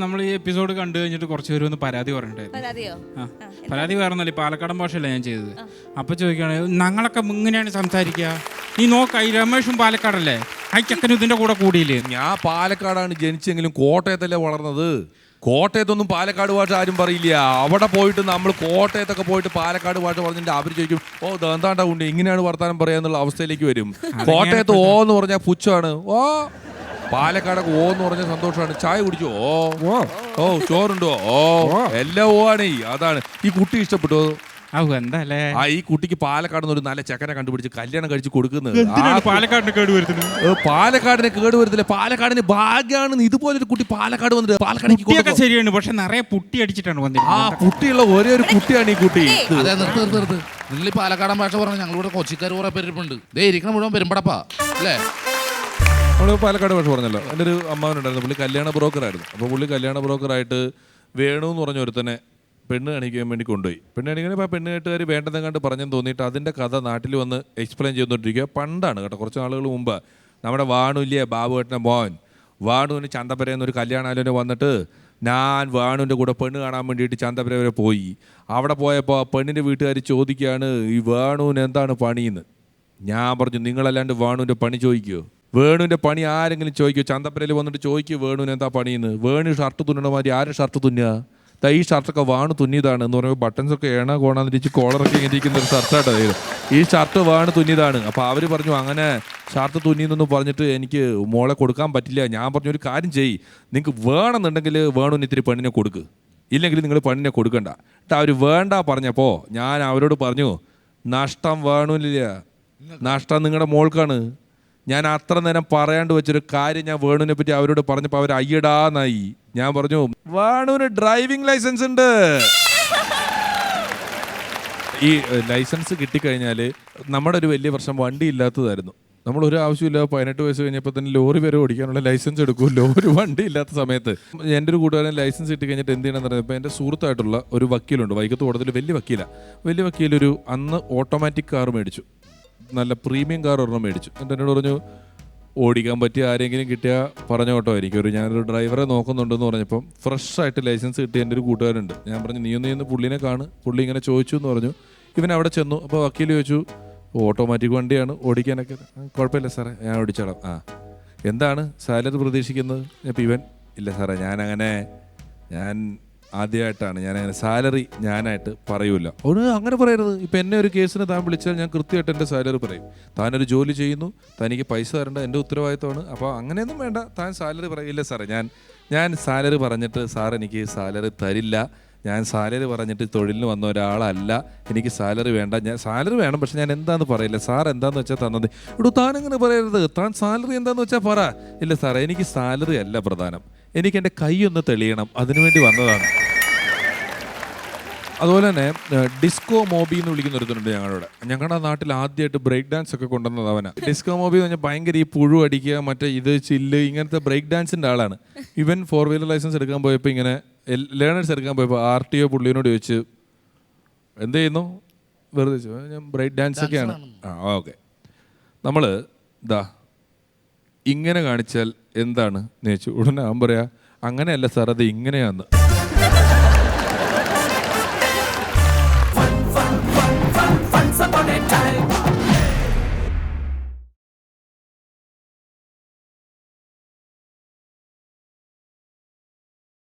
നമ്മൾ ഈ എപ്പിസോഡ് കണ്ടു കഴിഞ്ഞിട്ട് കുറച്ച് പേര് ഒന്ന് പരാതി പറഞ്ഞിട്ടുണ്ടായിരുന്നു. പരാതിയോ? പരാതി വേറൊന്നല്ല ഈ പാലക്കാടൻ ഭാഷയല്ല ഞാൻ ചെയ്തത്. അപ്പൊ ചോദിക്കുകയാണ് ഞങ്ങളൊക്കെ ഇങ്ങനെയാണ് സംസാരിക്കുക? നീ നോക്ക ഈ രമേഷും പാലക്കാടല്ലേ? ആ ചെക്കനും ഇതിന്റെ കൂടെ കൂടിയില്ലേ? ഞാൻ പാലക്കാടാണ് ജനിച്ചെങ്കിലും കോട്ടയത്തല്ലേ വളർന്നത്? കോട്ടയത്തൊന്നും പാലക്കാട് ഭാഷ ആരും പറയില്ല. അവിടെ പോയിട്ട് നമ്മൾ കോട്ടയത്തൊക്കെ പോയിട്ട് പാലക്കാട് ഭാഷ പറഞ്ഞിട്ട് അവർ ചോദിക്കും ഓ ദന്താണ്ടാ ഉണ്ട് ഇങ്ങനെയാണ് വർത്താനം പറയാന്നുള്ള അവസ്ഥയിലേക്ക് വരും. കോട്ടയത്ത് ഓ എന്ന് പറഞ്ഞാൽ പുച്ഛമാണ്. ഓ പാലക്കാടൊക്കെ ഓ എന്ന് പറഞ്ഞ സന്തോഷമാണ്. ചായ കുടിച്ചോ? ഓ. ഓ ചോറുണ്ടോ? ഓ എല്ലാം ഓ ആണ്. ഈ. അതാണ്. ഈ കുട്ടി ഇഷ്ടപ്പെട്ടോ? ഔ എന്താ അല്ലേ ആ ഈ കുട്ടിക്ക് പാലക്കാട് ഒരു നല്ല ചെക്കനെ കണ്ടുപിടിച്ച് കല്യാണം കഴിച്ച് കൊടുക്കുന്നത്. ആ പാലക്കാടിന് കേട് വരുത്തുന്നത്? ഏ, പാലക്കാടിനെ കേട് വരുത്തില്ല. പാലക്കാടിന് ഭാഗ്യാണ്. ഇതുപോലൊരു കുട്ടി പാലക്കാട് വന്നിട്ട് പാലക്കാടേക്ക് കുട്ടിയൊക്കെ ശരിയാണ്. പക്ഷെ നിറയെ പുട്ടി അടിച്ചിട്ടാണ് ആ വന്നിരിക്കുന്നത് കുട്ടിയുള്ള ഒരേ ഒരു കുട്ടിയാണ് ഈ കുട്ടി. അതെ നിർത്ത് നിർത്ത് നിർത്ത്. നിങ്ങൾ ഈ പാലക്കാടൻ ഭാഷ പറഞ്ഞ ഞങ്ങളിവിടെ കൊച്ചിക്കാർ കുറെ പേരിപ്പുണ്ട് ദേ ഇരിക്കണം മുഴുവൻ പെരുമ്പടപ്പാ. അല്ലേ? നമ്മൾ പാലക്കാട് ഭാഷ പറഞ്ഞല്ലോ. എന്റെ ഒരു അമ്മാവനുണ്ടായിരുന്നു പുള്ളി കല്യാണ ബ്രോക്കറായിരുന്നു. അപ്പോൾ പുള്ളി കല്യാണ ബ്രോക്കറായിട്ട് വേണു എന്ന് പറഞ്ഞ ഒരുത്തനെ പെണ്ണ് കാണിക്കാൻ വേണ്ടി കൊണ്ടുപോയി. പെണ്ണ് കാണിക്കാൻ ഇപ്പോൾ പെണ്ണ് വേണ്ടതെന്ന് കണ്ട് പറഞ്ഞെന്ന് തോന്നിയിട്ട് അതിന്റെ കഥ നാട്ടിൽ വന്ന് എക്സ്പ്ലെയിൻ ചെയ്തുകൊണ്ടിരിക്കുക പണ്ടാണ് കേട്ടോ കുറച്ച് നാളുകൾ മുമ്പ് നമ്മുടെ വാണുല്യ ബാബുവേട്ടന്റെ മോൻ. വാണുവിന് ചന്തപ്പര എന്നൊരു കല്യാണാലോചന വന്നിട്ട് ഞാൻ വാണുവിന്റെ കൂടെ പെണ്ണ് കാണാൻ വേണ്ടിയിട്ട് ചന്തപ്പര വരെ പോയി. അവിടെ പോയപ്പോൾ പെണ്ണിന്റെ വീട്ടുകാർ ചോദിക്കുകയാണ് ഈ വേണുവിന് എന്താണ് പണിയെന്ന്? ഞാൻ പറഞ്ഞു നിങ്ങളല്ലാണ്ട് വേണുവിന്റെ പണി ചോദിക്കുമോ വേണുവിന്റെ പണി ആരെങ്കിലും ചോദിക്കുമോ ചന്തപ്പരയിൽ വന്നിട്ട് ചോദിക്കുക വേണുവിന് എന്താ പണിയെന്ന്? വേണു ഷർട്ട് തുന്നണ മാതിരി ആരും ഷർട്ട് തുന്നുക? ദാ ഈ ഷർട്ടൊക്കെ വാണു തുന്നിയതാണ് എന്ന് പറയുമ്പോൾ ബട്ടൺസൊക്കെ ഏണ കോണാന്ന് തിരിച്ച് കോളറൊക്കെ ഇങ്ങനെ ഇരിക്കുന്ന ഒരു ഷർട്ടായിട്ട് ഈ ഷർട്ട് വാണു തുന്നിയതാണ്. അപ്പോൾ അവർ പറഞ്ഞു അങ്ങനെ ഷർട്ട് തുന്നിയെന്നൊന്നും പറഞ്ഞിട്ട് എനിക്ക് മോളെ കൊടുക്കാൻ പറ്റില്ല. ഞാൻ പറഞ്ഞു ഒരു കാര്യം ചെയ്യ്. നിങ്ങൾക്ക് വേണമെന്നുണ്ടെങ്കിൽ വേണുവിന് ഇത്തിരി പെണ്ണിനെ കൊടുക്ക്. ഇല്ലെങ്കിൽ നിങ്ങൾ പെണ്ണിനെ കൊടുക്കണ്ട. എന്നിട്ട് അവർ വേണ്ട പറഞ്ഞപ്പോൾ ഞാൻ അവരോട് പറഞ്ഞു നഷ്ടം വേണമില്ല നഷ്ടം നിങ്ങളുടെ മോൾക്കാണ്. ഞാൻ അത്ര നേരം പറയാണ്ട് വെച്ചൊരു കാര്യം ഞാൻ വേണുവിനെ പറ്റി അവരോട് പറഞ്ഞപ്പോൾ അവർ അയ്യടാന്നായി. ഞാൻ പറഞ്ഞു വേണുവിന് ഡ്രൈവിംഗ് ലൈസൻസ് ഉണ്ട്. ഈ ലൈസൻസ് കിട്ടിക്കഴിഞ്ഞാൽ നമ്മുടെ ഒരു വലിയ പ്രശ്നം വണ്ടി ഇല്ലാത്തതായിരുന്നു. നമ്മൾ ഒരു ആവശ്യമില്ല പതിനെട്ട് വയസ്സ് കഴിഞ്ഞപ്പോൾ തന്നെ ലോറി വരെ ഓടിക്കാനുള്ള ലൈസൻസ് എടുക്കുമല്ലോ ഒരു വണ്ടി ഇല്ലാത്ത സമയത്ത്. എന്റെ ഒരു കൂട്ടുകാരൻ ലൈസൻസ് കിട്ടി കഴിഞ്ഞിട്ട് എന്ത് ചെയ്യണമെന്ന് പറഞ്ഞപ്പോൾ എന്റെ സുഹൃത്തായിട്ടുള്ള ഒരു വക്കീലുണ്ട് വൈകത്ത് കോടതിയിൽ വലിയ വക്കീലാണ് വലിയ വക്കീലൊരു അന്ന് ഓട്ടോമാറ്റിക് കാർ മേടിച്ചു. നല്ല പ്രീമിയം കാർ ഒരെണ്ണം മേടിച്ചു. എന്നിട്ട് എന്നോട് പറഞ്ഞു ഓടിക്കാൻ പറ്റിയ ആരെങ്കിലും കിട്ടിയാൽ പറഞ്ഞ ഓട്ടോ ആയിരിക്കും. ഒരു ഞാനൊരു ഡ്രൈവറെ നോക്കുന്നുണ്ടെന്ന് പറഞ്ഞപ്പം ഫ്രഷ് ആയിട്ട് ലൈസൻസ് കിട്ടിയ എന്റെ ഒരു കൂട്ടുകാരുണ്ട്. ഞാൻ പറഞ്ഞു നീ ഒന്ന് ഇന്ന് പുള്ളിനെ കാണ്. പുള്ളി ഇങ്ങനെ ചോദിച്ചു എന്ന് പറഞ്ഞു. ഇവൻ അവിടെ ചെന്നു. അപ്പോൾ വക്കീൽ ചോദിച്ചു ഓട്ടോമാറ്റിക് വണ്ടിയാണ് ഓടിക്കാനൊക്കെ? "ആ, കുഴപ്പമില്ല സാറേ ഞാൻ ഓടിച്ചോളാം. ആ. എന്താണ് സാലറി പ്രതീക്ഷിക്കുന്നത്? അപ്പം ഇവൻ ഇല്ല സാറേ ഞാനങ്ങനെ ഞാൻ ആദ്യമായിട്ടാണ്. ഞാൻ അങ്ങനെ സാലറി ഞാനായിട്ട് പറയൂല. ഒന്ന് അങ്ങനെ പറയരുത്. ഇപ്പം എന്നെ ഒരു കേസിന് താൻ വിളിച്ചാൽ ഞാൻ കൃത്യമായിട്ട് എന്റെ സാലറി പറയും. താനൊരു ജോലി ചെയ്യുന്നു തനിക്ക് പൈസ തരേണ്ട എന്റെ ഉത്തരവാദിത്തമാണ് അപ്പോൾ അങ്ങനെയൊന്നും വേണ്ട. താൻ സാലറി പറയില്ല സാറേ ഞാൻ ഞാൻ സാലറി പറഞ്ഞിട്ട് സാർ എനിക്ക് സാലറി തരില്ല. ഞാൻ സാലറി പറഞ്ഞിട്ട് തൊഴിലിന് വന്ന ഒരാളല്ല. എനിക്ക് സാലറി വേണ്ട. ഞാൻ സാലറി വേണം പക്ഷെ ഞാൻ എന്താണെന്ന് പറയില്ല. സാർ എന്താന്ന് വെച്ചാൽ തന്നത്? ഇവിടെ താൻ അങ്ങനെ പറയരുത്. താൻ സാലറി എന്താന്ന് വെച്ചാൽ പറ. ഇല്ല സാറേ എനിക്ക് സാലറി അല്ല പ്രധാനം. എനിക്ക് എന്റെ കൈ ഒന്ന് തെളിയണം. അതിനുവേണ്ടി വന്നതാണ്. അതുപോലെ തന്നെ ഡിസ്കോ മോബി എന്ന് വിളിക്കുന്ന ഒരുത്തനുണ്ട് ഞങ്ങളുടെ ഞങ്ങളുടെ നാട്ടിൽ ആദ്യമായിട്ട് ബ്രേക്ക് ഡാൻസ് ഒക്കെ കൊണ്ടുവന്നത് അവനാ. ഡിസ്കോ മോബി എന്ന് പറഞ്ഞാൽ ഭയങ്കര ഈ പുഴു അടിക്കുക മറ്റേ ഇത് ചില്ല് ഇങ്ങനത്തെ ബ്രേക്ക് ഡാൻസിന്റെ ആളാണ്. ഇവൻ ഫോർ വീലർ ലൈസൻസ് എടുക്കാൻ പോയപ്പോൾ ഇങ്ങനെ ലേണേഴ്സ് എടുക്കാൻ പോയപ്പോൾ ആർ ടി ഒ പുള്ളിയോട് ചോദിച്ച് എന്ത് ചെയ്യുന്നു? വെറുതെ. ഞാൻ ബ്രേക്ക് ഡാൻസ് ഒക്കെയാണ്. ആ ഓക്കെ. നമ്മൾ ദാ ഇങ്ങനെ കാണിച്ചാൽ എന്താണ്? എന്ന് ചോദിച്ചു. ഉടനെ അവൻ പറയാ അങ്ങനെയല്ല സാർ അത് ഇങ്ങനെയാന്ന്.